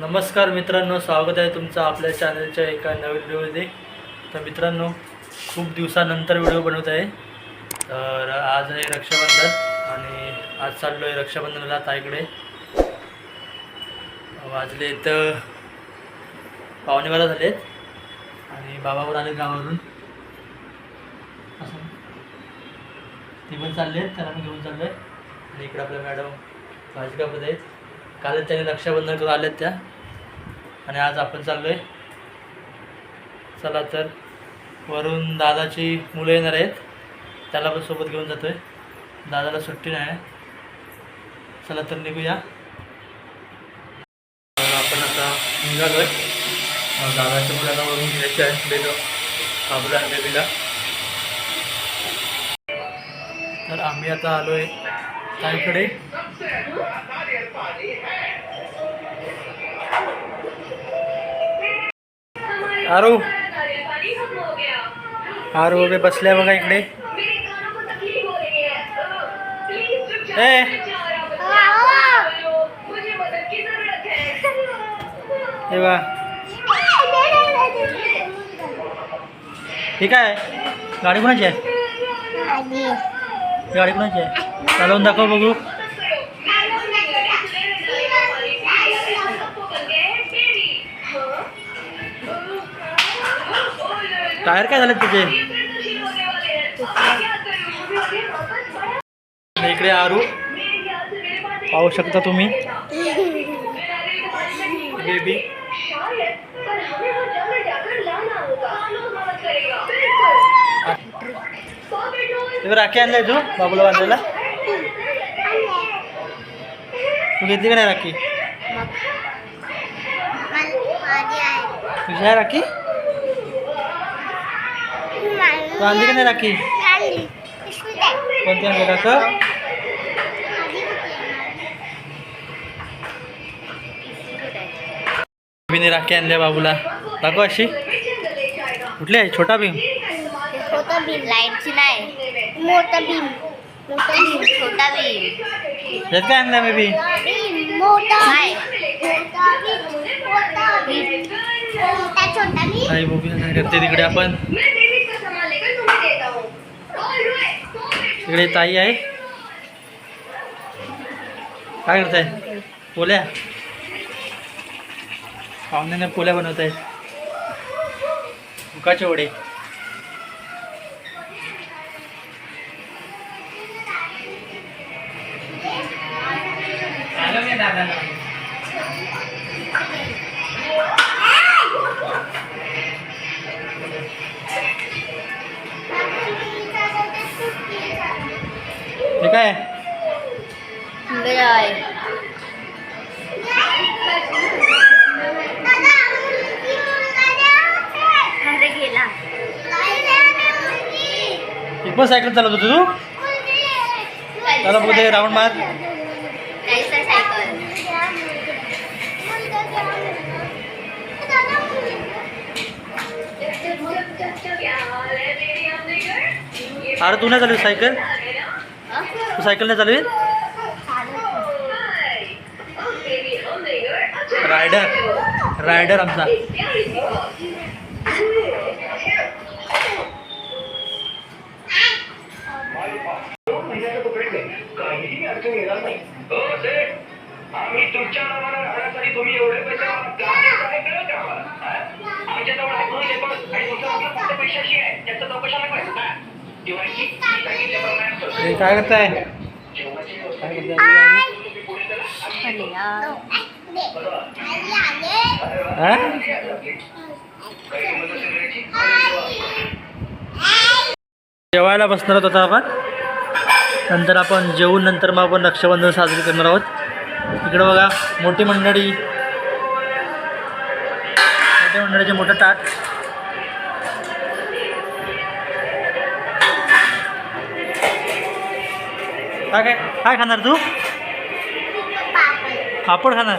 नमस्कार मित्रांनो स्वागत आहे तुमचं आपल्या चॅनलच्या एका नवीन व्हिडिओमध्ये तर मित्रांनो खूप दिवसानंतर व्हिडिओ बनवत आहे. तर आज आहे रक्षाबंधन आणि आज चाललो आहे रक्षाबंधनाला ताईकडे. वाजले तर पावणेवाला झालेत आणि बाबावर आले गावावरून. असं. ते पण चालले आहेत त्यांना पण घेऊन चाललो आहे आणि इकडे आपल्या मॅडम भाजकामध्ये आहेत. कालच त्याने रक्षाबंधन करून आहेत त्या. आणि आज आपण चाललो आहे चला तर वरून दादाची मुलं येणार आहेत. त्याला पण सोबत घेऊन जातो आहे दादाला सुट्टी नाही आहे. चला तर निघूया. आपण आता निघालो आहे दादाच्या मुलाला वरून घ्यायचे आहे. बेलो बाबूला आणि बेबीला तर आम्ही आता आलो आहे ताईकडे. आरू आरू वगैरे बसल्या बघा इकडे। ए। हे बा हे काय गाडी कोणाची आहे? गाडी कोणाची आहे? चालवून दाखव बघू। टायर काय झाले तुझे इकडे आरू. पाहू शकता तुम्ही. बेबी तुम्ही राखी आणलाय तू बाबूला बांधायला? तू घेतली का नाही राखी? तुझी आहे राखी? तू आणली का नाही राखी? कोणती आणली काका? भीमने राखी आणल्या बाबूला. दाखव अशी. कुठली आहे? छोटा भीम? छोटा भीम लाईटची नाही. मोठा भीम. मोठा भीम छोटा भीम. यात काय आणलं बेबी भीम? मोठा आई बघू काय करते तिकडे आपण. तिकडे ताई आहे. काय करताय? पोल्या? पाहुण्याने पोल्या बनवत आहेत मुकाचे वडे. हे गेला. एक पण सायकल चालवत होतो तू? चला बघू दे राऊंड मार. अरे तू नाही चालवी सायकल? तू सायकल नाही चालवी रायडर. रायडर आमचा. आम्ही तुमच्या नावानं राहण्यासाठी तुम्ही एवढे पैसे का आम्हाला आहे म्हणून आणि तुमचं आपलं फक्त आहे त्याचं चौकशाला पाहिजे दिवाळीची सांगितल्याप्रमाणे हे काय करताय जेवणाची व्यवस्था काय केली. करताय तुम्ही पुढे चला. आम्ही हा? काही मदत करायची जेवायला बसणार होतो आता आपण. नंतर आपण जेवून नंतर मग आपण रक्षाबंधन साजरी करणार आहोत. इकडं बघा मोठी मंडळी. मोठ्या मंडळीचे मोठं ताट. काय काय? काय खाणार तू? पापड खाणार?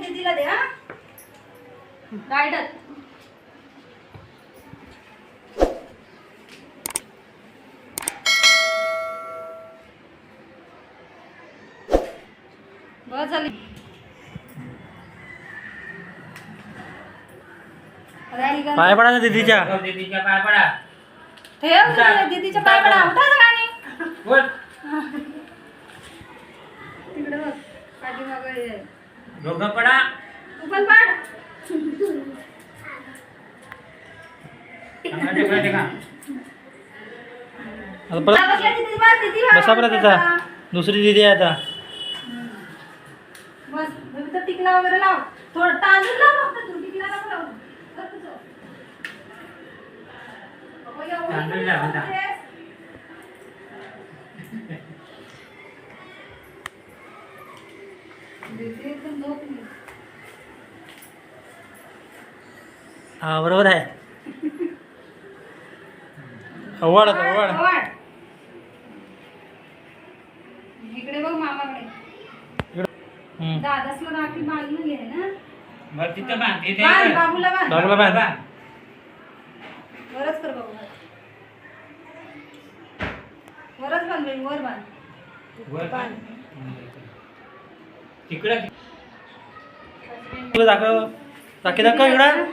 दीदीला दे हा. रायडर बस झाली राहिली का? पाय पडा ना दीदीच्या. पाय पडा. ठेव तुझ्या दीदीच्या पाय पडा. बोल. तिकडे बघ. दोघं पडा. तू पण पाड बस, दीदी बस. बसा परत आता दुसरी दीदी आहे आता. बस. टिकला वगैरे लाव. थोडं तांदूळ लाव फक्त तू टिकला नको लावू. बस तुझं. अगं, एवढी तांदूळ लाव आता. करतेस? दीदी एकदम झोपली. हा बरोबर आहे अवड आता अवड आवड. इकडे बघ मामाकडे हम्म. दादासला राखी बांधून घे ना बरं, तिथं बांध. बाबूला बांध बाबूला बांध. कर बाबू वरच बांध बाई वर वर बांध. तिकडं दाखव. दाखी दाखव इकडं.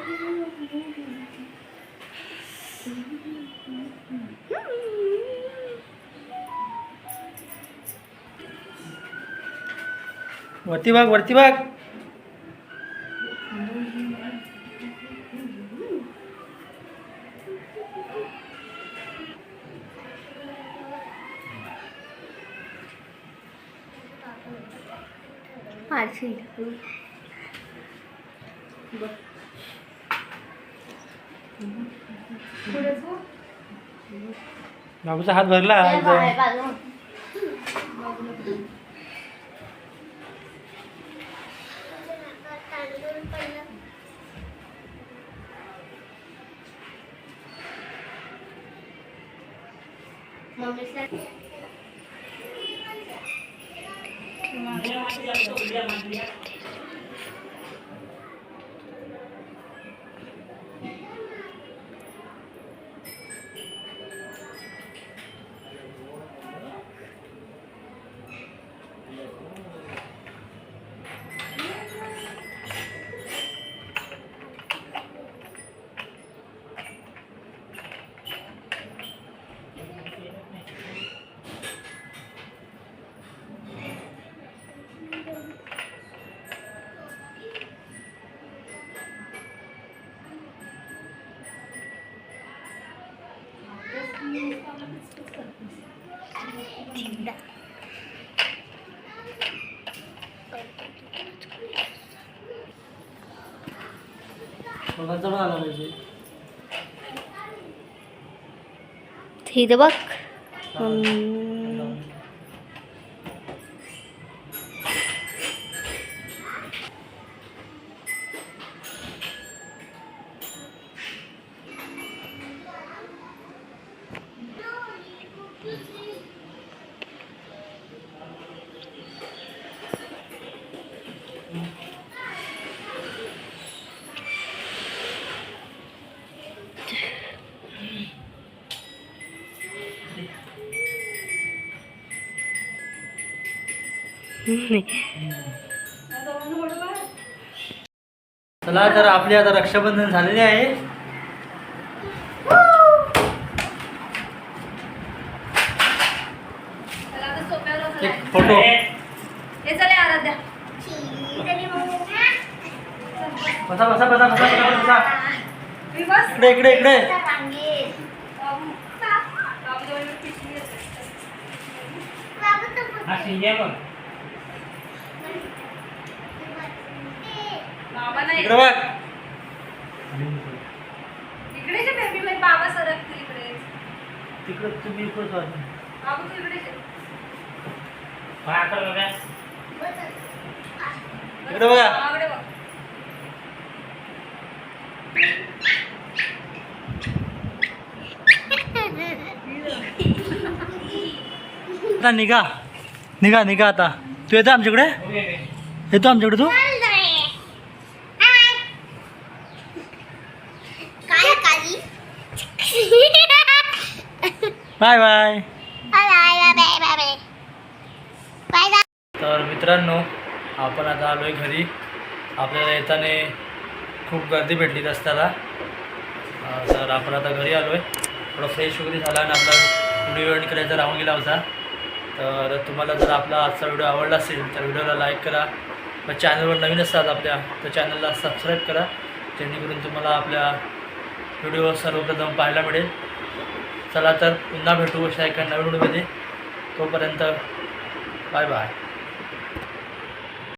वरती बघ वरती बघ पार्सल पुढे सो. बाबूचा हात भरला gracias, lo. एकदम दोघांचा पण आला पाहिजे इथं बघ चला तर आपली आता रक्षाबंधन झालेले आहे. एक फोटो. बसा बसा बसा बसा बसा बसा. इकडे इकडे इकडे. हा शिंगे बघ बाबा नाही इकडे बघ. इकडे जे बेबी बाबा सरकतील इकडे. तिकडे तुम्ही इकडे बसा. बाबू तू इकडे ये. काय कर बघा इकडे बघा. बाबाकडे बघ. आता निघा. निघा निघा आता. तू येतो आमच्याकडे? येतो आमच्याकडे तू काय काली bye bye. Bye bye bye bye तर मित्रांनो आपण आता आलो आहे घरी. आपल्याला येताना खूप गर्दी भेटली रस्त्याला. तर आपण आता घरी आलो आहे थोडं फ्रेश वगैरे झाला आणि आपला व्हिडिओ एंड करायचा राहून गेला होता. तर तुम्हाला जर आपला आजचा व्हिडिओ आवडला असेल तर व्हिडिओला लाईक करा. व चॅनलवर नवीन असतात आपल्या तर चॅनलला सबस्क्राईब करा. जेणेकरून तुम्हाला आपल्या व्हिडिओ सर्वप्रथम पाहायला मिळेल. चला तर पुन्हा भेटू अशा एका नवीन व्हिडिओमध्ये. तोपर्यंत बाय बाय.